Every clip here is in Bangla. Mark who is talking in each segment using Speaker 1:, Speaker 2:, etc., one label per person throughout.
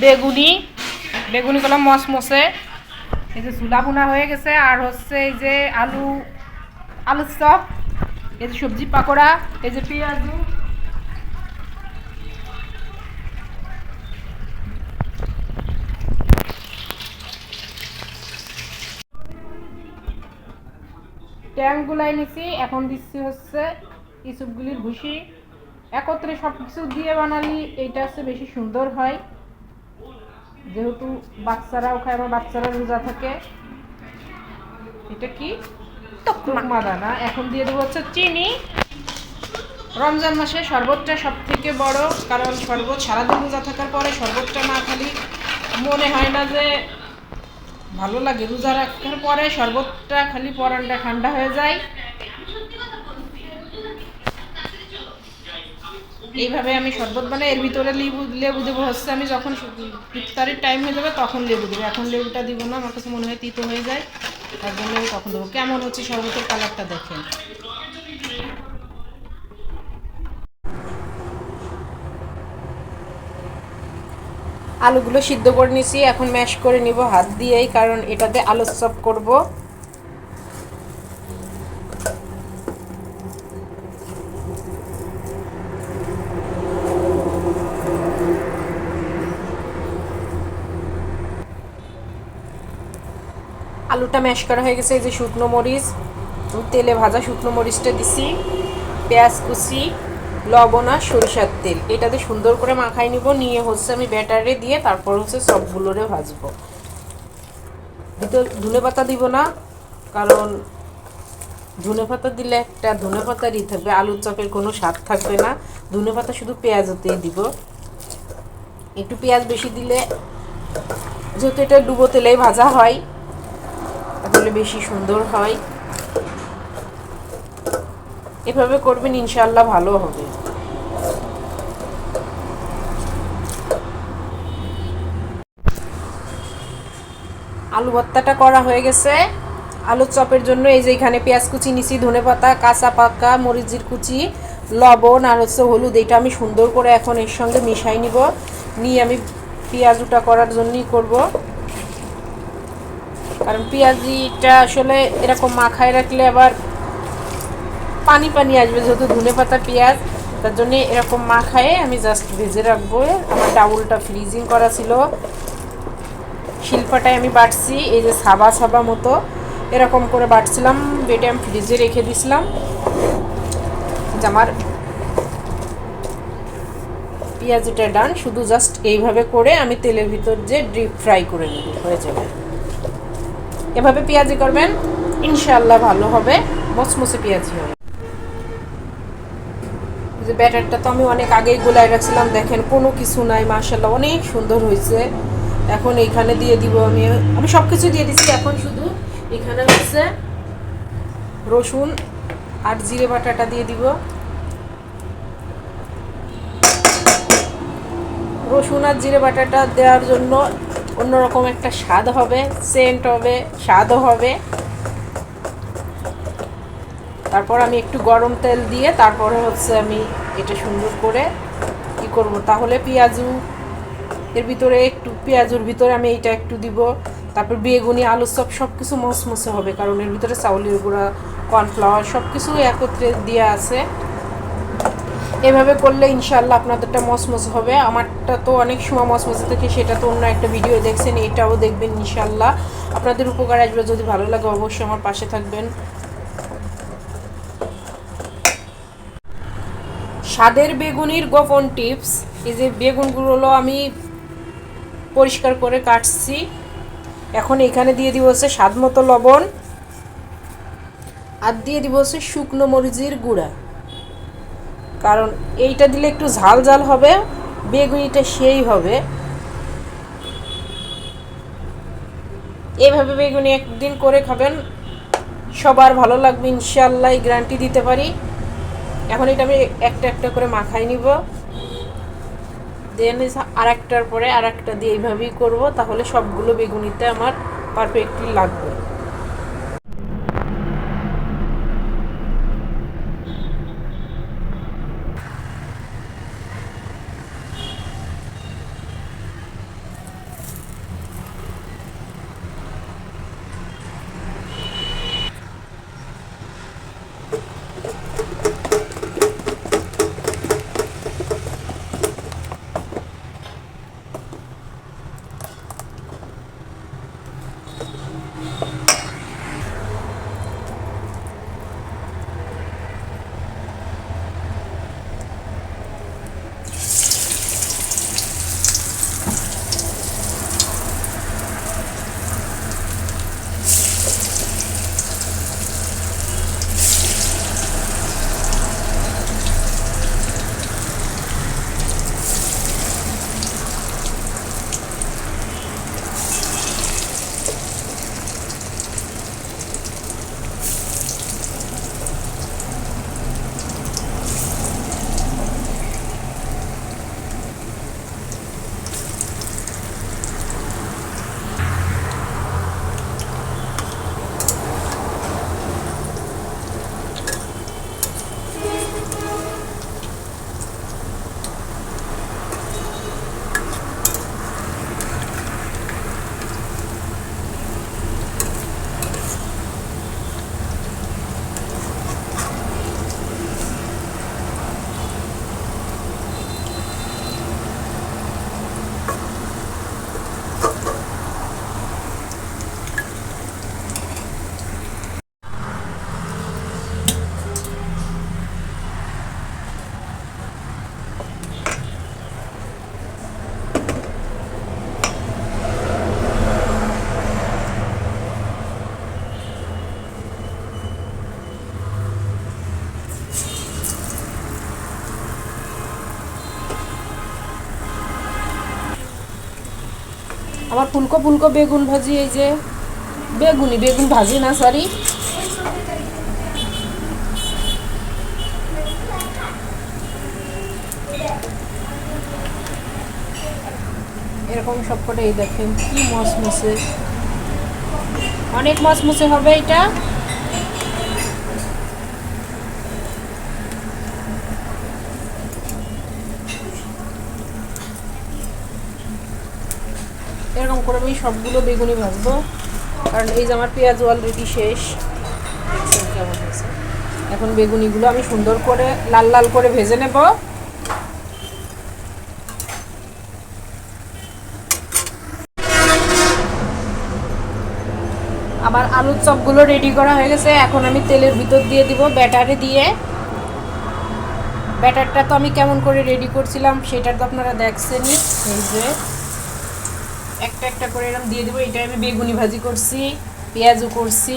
Speaker 1: বেগুনি বেগুনি কলাম মসমসে এই যে ঝুলা ভুনা হয়ে গেছে, আর হচ্ছে এই যে আলু, আলুর চপ, এই যে সবজি পাকোড়া, এই যে পেঁয়াজু। ট্যাঙ্কগুলাই নিছি, এখন দিচ্ছি হচ্ছে ইসুপগুলির ভুসি। একত্রে সব কিছু দিয়ে বানালি, এইটা হচ্ছে বেশি সুন্দর হয়। যেহেতু বাচ্চারাও খায় আমার বাচ্চারা রোজা থাকে। এটা কি? তোকমা। দানা। এখন দিয়ে দেবো হচ্ছে চিনি। রমজান মাসে শরবতটা সব থেকে বড় কারণ শরবত সারাদিন রোজা থাকার পরে শরবতটা না খালি মনে হয় না যে ভালো লাগে। রোজা রাখার পরে শরবতটা খালি পরানটা ঠান্ডা হয়ে যায়। এইভাবে আমি শরবত বানাই, এর ভিতরে লেবু লেবু দেবো। হচ্ছে আমি যখন ইফতারির টাইম হয়ে যাবে তখন লেবু দেবো। এখন লেবুটা দিব না, আমার কাছে মনে হয় তিতো হয়ে যায়, তার জন্য আমি তখন দেবো। কেমন হচ্ছে শরবতের কালারটা দেখেন। আলুগুলো সিদ্ধ করে নিছি, এখন ম্যাশ করে নিব হাত দিয়েই, কারণ এটাতে আলু চপ করব। আলুটা ম্যাশ করা হয়ে গেছে, এই যে শুকনো মরিচ তেলে ভাজা শুকনো মরিচটা দিছি, পেঁয়াজ কুচি, লবণ আর সরিষার তেল। এটাতে সুন্দর করে মাখাই নিব, নিয়ে হচ্ছে আমি ব্যাটারে দিয়ে তারপর হচ্ছে সবগুলোরে ভাজবো। ভিতর ধনে পাতা দিব না, কারণ ধনে পাতা দিলে একটা ধনে পাতারই থাকবে, আলুর চপের কোনো স্বাদ থাকবে না। ধনে পাতা শুধু পেঁয়াজতেই দিব। একটু পেঁয়াজ বেশি দিলে, যেহেতু এটা ডুবো তেলেই ভাজা হয় তাহলে বেশি সুন্দর হয় এভাবে করবেন ইনশাল্লাহ ভালো হবে। আলু ভর্তাটা করা হয়ে গেছে। আলুর চপের জন্য এই যে এখানে পেঁয়াজ কুচি নিছি ধনে পাতা, কাঁচা পাকা, মরিচের কুচি, লবণ আর হচ্ছে হলুদ, এটা আমি সুন্দর করে এখন এর সঙ্গে মিশাই নিব। নিয়ে আমি পেঁয়াজুটা করার জন্যই করব। কারণ পেঁয়াজিটা আসলে এরকম মাখায় রাখলে আবার পানি পানি আসবে, যেহেতু ধনে পাতা, পেঁয়াজ, তার জন্যে এরকম মাখায়ে আমি জাস্ট ভেজে রাখব। আমার ডাউলটা ফ্রিজিং করা ছিল। শিল্পাটায় আমি বাটছি, এই যে সাবা সাবা মতো। এরকম করে বাটছিলাম, বেটে আমি ফ্রিজে রেখে দিছিলাম। যে আমার পেঁয়াজিটা ডান শুধু জাস্ট এইভাবে করে আমি তেলের ভিতর যে ডিপ ফ্রাই করে নেব, হয়ে যাবে। এভাবে পেঁয়াজি করবেন ইনশাল্লাহ ভালো হবে মচমচে পেঁয়াজি হবে যে ব্যাটারটা তো আমি অনেক আগেই গোলায় রাখছিলাম দেখেন কোনো কিছু নাই মার্শাল্লাহ অনেক সুন্দর হয়েছে। এখন এইখানে দিয়ে দিব আমি আমি সব কিছু দিয়ে দিচ্ছি এখন শুধু এখানে হচ্ছে রসুন আর জিরে বাটাটা দিয়ে দিব। রসুন আর জিরে বাটাটা দেওয়ার জন্য অন্যরকম একটা স্বাদ হবে সেন্ট হবে, স্বাদও হবে। তারপর আমি একটু গরম তেল দিয়ে তারপরে হচ্ছে আমি এটা সুন্দর করে কি করব। তাহলে পেঁয়াজু, এর ভিতরে একটু পেঁয়াজুর ভিতরে আমি এইটা একটু দিব। তারপর বেগুনি, আলু সব সব কিছু মসমসে হবে, কারণ এর ভিতরে চাউলের গুঁড়া কর্নফ্লাওয়ার সব কিছু একত্রে দেওয়া আছে। এভাবে করলে ইনশাল্লাহ আপনাদেরটা মসমস হবে। আমারটা তো অনেক সময় মসমসে থেকে, সেটা তো অন্য একটা ভিডিও দেখছেন, এটাও দেখবেন ইনশাল্লাহ আপনাদের উপকার আসবে, যদি ভালো লাগে অবশ্যই আমার পাশে থাকবেন। স্বাদের বেগুনির গোপন টিপস, এই যে বেগুনগুলো আমি পরিষ্কার করে কাটছি। এখন এখানে দিয়ে দিব হচ্ছে স্বাদ মতো লবণ। আর দিয়ে দিব হচ্ছে শুকনো মরিচের গুঁড়া। কারণ এইটা দিলে একটু ঝাল ঝাল হবে, বেগুনিটা সেই হবে। এইভাবে বেগুনি একদিন করে খাবেন, সবার ভালো লাগবে ইনশাল্লাহ গ্যারান্টি দিতে পারি। এখন এটা আমি একটা একটা করে মাখাই নিব। দেন আর একটার পরে আর একটা দিয়ে এইভাবেই করব, তাহলে সবগুলো বেগুনিতে আমার পারফেক্টলি লাগবে। আমার ফুলকো ফুলকো বেগুন ভাজি, এই যে বেগুনি, বেগুন ভাজি না সরি এরকম করে এই দেখেন, কি মসমসে অনেক মসমসে হবে এটা। করে আমি সবগুলো বেগুনি ভাজবো। কারণ এই যে আমার পেঁয়াজ অলরেডি শেষ। কেমন এখন বেগুনিগুলো আমি সুন্দর করে লাল লাল করে ভেজে নেব। আমার আলুর চপগুলো রেডি করা হয়ে গেছে। এখন আমি তেলের ভিতর দিয়ে দিব ব্যাটারে দিয়ে। ব্যাটারটা তো আমি কেমন করে রেডি করছিলাম, সেটা তো আপনারা দেখছেনই। এই যে একটা একটা করে এরকম দিয়ে দেবো। এটা আমি বেগুনি ভাজি করছি, পেঁয়াজও করছি।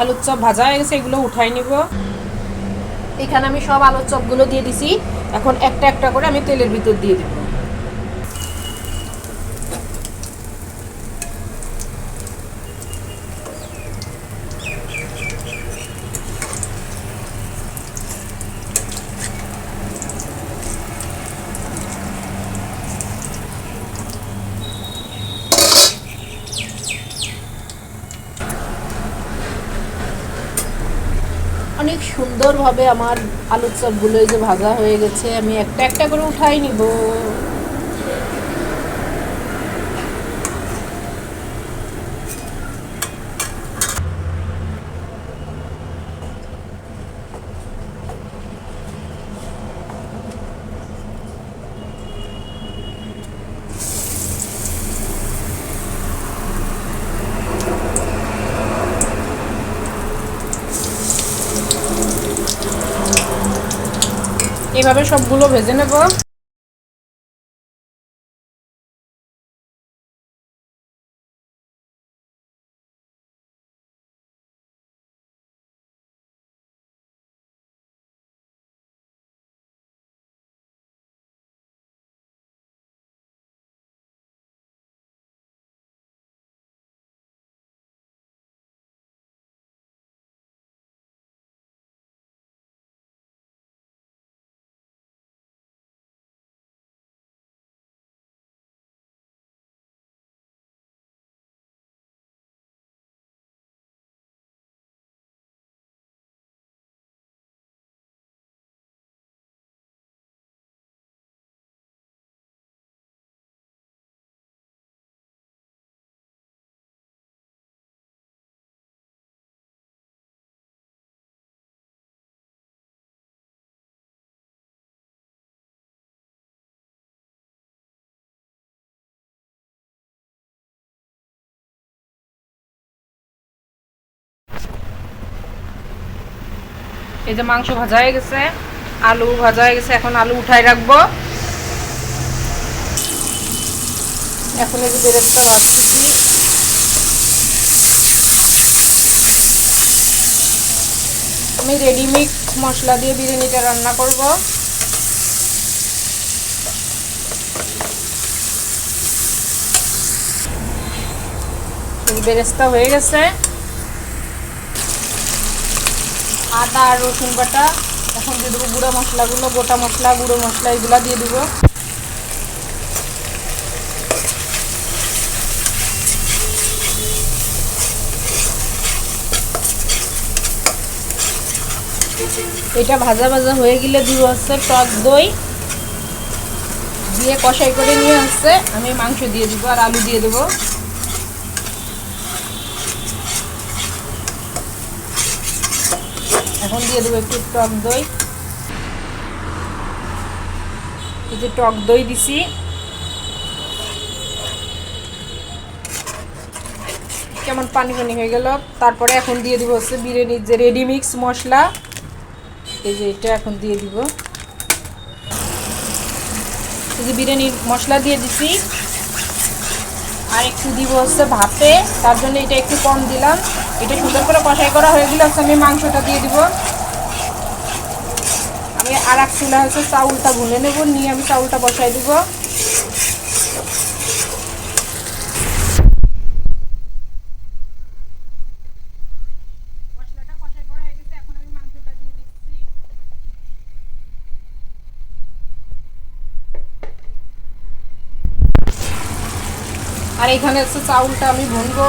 Speaker 1: আলুর চপ ভাজা হয়ে গেছে, এগুলো উঠাই নিব। এখানে আমি সব আলুর চপগুলো দিয়ে দিছি। এখন একটা একটা করে আমি তেলের ভিতর দিয়ে দিব অনেক সুন্দরভাবে আমার আলুর চপগুলো এই যে ভাজা হয়ে গেছে, আমি একটা একটা করে উঠাই নিব। এভাবে সবগুলো ভেজে নেব। এই যে মাংস ভাজা হয়ে গেছে, আলু ভাজা হয়ে গেছে, এখন আলু উঠাই রাখব। এখন এই যে বেরেস্তা ভাজতেছি আমি রেডিমেড মশলা দিয়ে বিরিয়ানিটা রান্না করব। বেরেস্তা হয়ে গেছে। আদা রসুন বাটা, এখন দিয়ে দেবো গুঁড়ো মশলাগুলো, গোটা মশলা, গুঁড়ো মশলা এগুলো দিয়ে দেবো। এটা ভাজা ভাজা হয়ে গেলে দিব হচ্ছে টক দই। দিয়ে কষাই করে নিয়ে আসছে আমি মাংস দিয়ে দিব আর আলু দিয়ে দেবো। এখন দিয়ে দেবো একটু টক দই। এই যে টক দই দিছি। কেমন পানি পানি হয়ে গেল। তারপরে এখন দিয়ে দিব হচ্ছে বিরিয়ানির যে রেডি মিক্স মশলা। এই যে এটা এখন দিয়ে দিব। এই যে বিরিয়ানির মশলা দিয়ে দিছি। আর একটু দিব হচ্ছে ভাতে। তার জন্য এটা একটু কম দিলাম। এটা সুন্দর করে কষাই করা হয়ে গেলে আমি মাংসটা দিয়ে দিব। আমি আর এক চুলা হচ্ছে চাউলটা ভুনে নেব, নিয়ে আমি চাউলটা বসাই দিব। আর এখানে হচ্ছে চাউলটা আমি ভুনবো।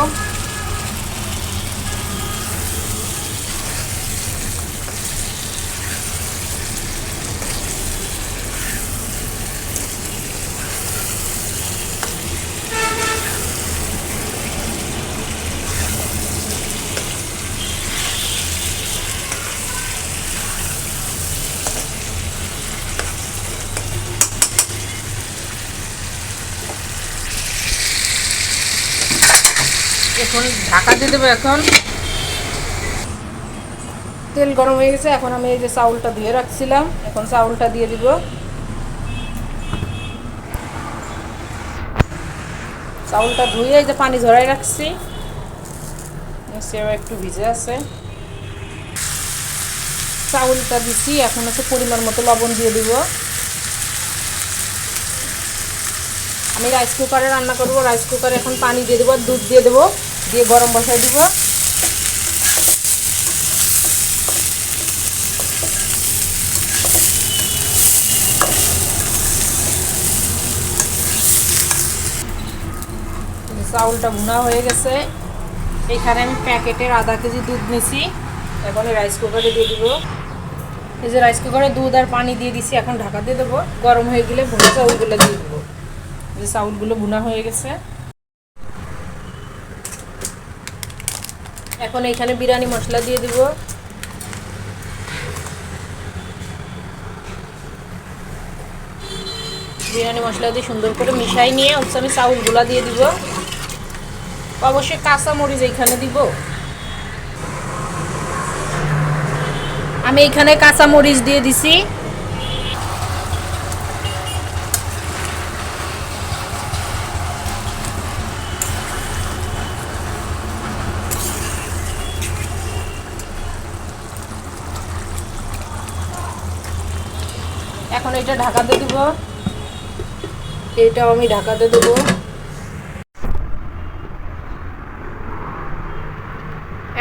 Speaker 1: এখন ঢাকা দিয়ে দেবো এখন। তেল গরম হয়ে গেছে, এখন আমি এই যে চাউলটা ধুয়ে রাখছিলাম। এখন চাউলটা দিয়ে দিব। চাউলটা ধুয়ে এই যে পানি ঝরাই রাখছি। সেও একটু ভিজে আছে। চাউলটা দিছি, এখন হচ্ছে পরিমাণ মতো লবণ দিয়ে দিব। আমি রাইস কুকারে রান্না করব রাইস কুকারে এখন পানি দিয়ে দেবো দুধ দিয়ে দেবো। দিয়ে গরম বসাই দিব। চাউলটা ভুনা হয়ে গেছে। এখানে আমি প্যাকেটের আধা কেজি দুধ নিছি। এখন রাইস কুকারে দিয়ে দিব। এই যে রাইস কুকারে দুধ আর পানি দিয়ে দিছি, এখন ঢাকা দিয়ে দেবো। গরম হয়ে গেলে ভুনা চাউলগুলো দিয়ে দেবো। যে চাউলগুলো ভুনা হয়ে গেছে। এখন এখানে বিরিয়ানি মশলা দিয়ে দিব। বিরিয়ানি মশলা দিয়ে সুন্দর করে মিশাই নিয়ে হচ্ছে আমি চাউলগুলা দিয়ে দিব। অবশ্যই কাঁচা মরিচ এইখানে দিব। আমি এখানে কাঁচা মরিচ দিয়ে দিছি। এখন এটা ঢাকাতে দেব। এটাও আমি ঢাকাতে দেব।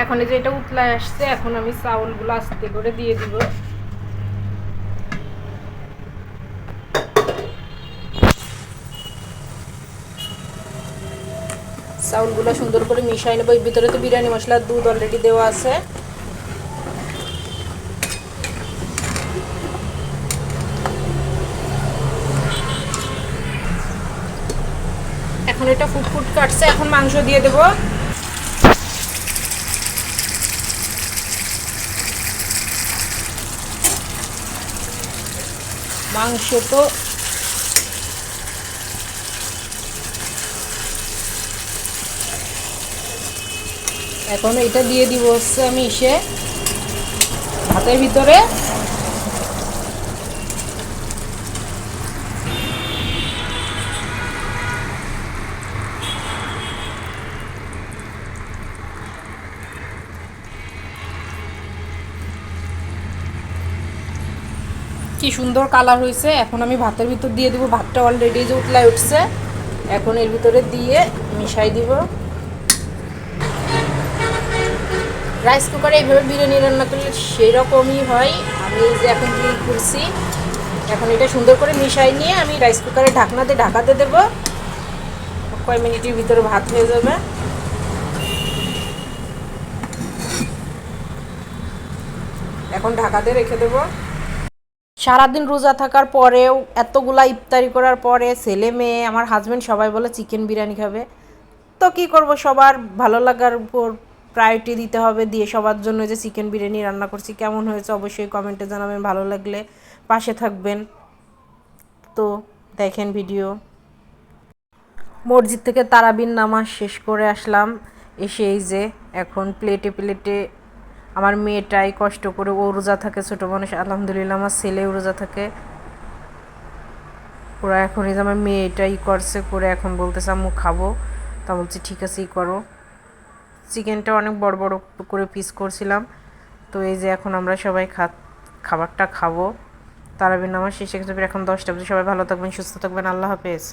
Speaker 1: এখন এই যে এটা উতলায় আসছে, এখন আমি চাউলগুলো আস্তে করে দিয়ে দিব। চাউলগুলো সুন্দর করে মিশাই নেব। এর ভিতরে তো বিরিয়ানি মশলা দুধ অলরেডি দেওয়া আছে। এখন এটা ফুটফুট কাটছে, এখন মাংস দিয়ে দেব। মাংস তো এখন এটা দিয়ে দিব হচ্ছে আমি ইসে ভাতের ভিতরে। সুন্দর কালার হয়েছে। এখন আমি ভাতের ভিতর দিয়ে দিব। ভাতটা অলরেডি যে উতলায় উঠছে, এখন এর ভিতরে দিয়ে মিশাই দিব। রাইস কুকারে এইভাবে বিরিয়ানি রান্না করলে সেই রকমই হয়। আমি এই যে এখন দিয়ে করছি। এখন এটা সুন্দর করে মিশাই নিয়ে আমি রাইস কুকারে ঢাকনাতে ঢাকাতে দেবো। কয় মিনিটের ভিতরে ভাত হয়ে যাবে। এখন ঢাকাতে রেখে দেবো। সারাদিন রোজা থাকার পরেও এতগুলা ইফতারি করার পরে ছেলে মেয়ে, আমার হাজব্যান্ড সবাই বলে চিকেন বিরিয়ানি খাবে। তো কি করব? সবার ভালো লাগার উপর প্রায়োরিটি দিতে হবে, দিয়ে সবার জন্য যে চিকেন বিরিয়ানি রান্না করছি, কেমন হয়েছে অবশ্যই কমেন্টে জানাবেন, ভালো লাগলে পাশে থাকবেন। তো দেখেন ভিডিও মসজিদ থেকে তারাবিন নামাজ শেষ করে আসলাম, এসে এই যে এখন প্লেটে প্লেটে আমার মেয়েটাই কষ্ট করে, ও রোজা থাকে ছোটো মানুষ, আলহামদুলিল্লাহ আমার ছেলেও রোজা থাকে। ওরা এখন এই যে আমার মেয়ে এটাই করছে, করে এখন বলতেছে, আম্মু, খাব। তা বলছি, ঠিক আছে, ই করো। চিকেনটা অনেক বড় বড় করে পিস করছিলাম। তো এই যে এখন আমরা সবাই খা, খাবারটা খাব। তারাবির নামাজ শেষে এখন দশটা বাজে, সবাই ভালো থাকবেন, সুস্থ থাকবেন, আল্লাহ হাফেজ।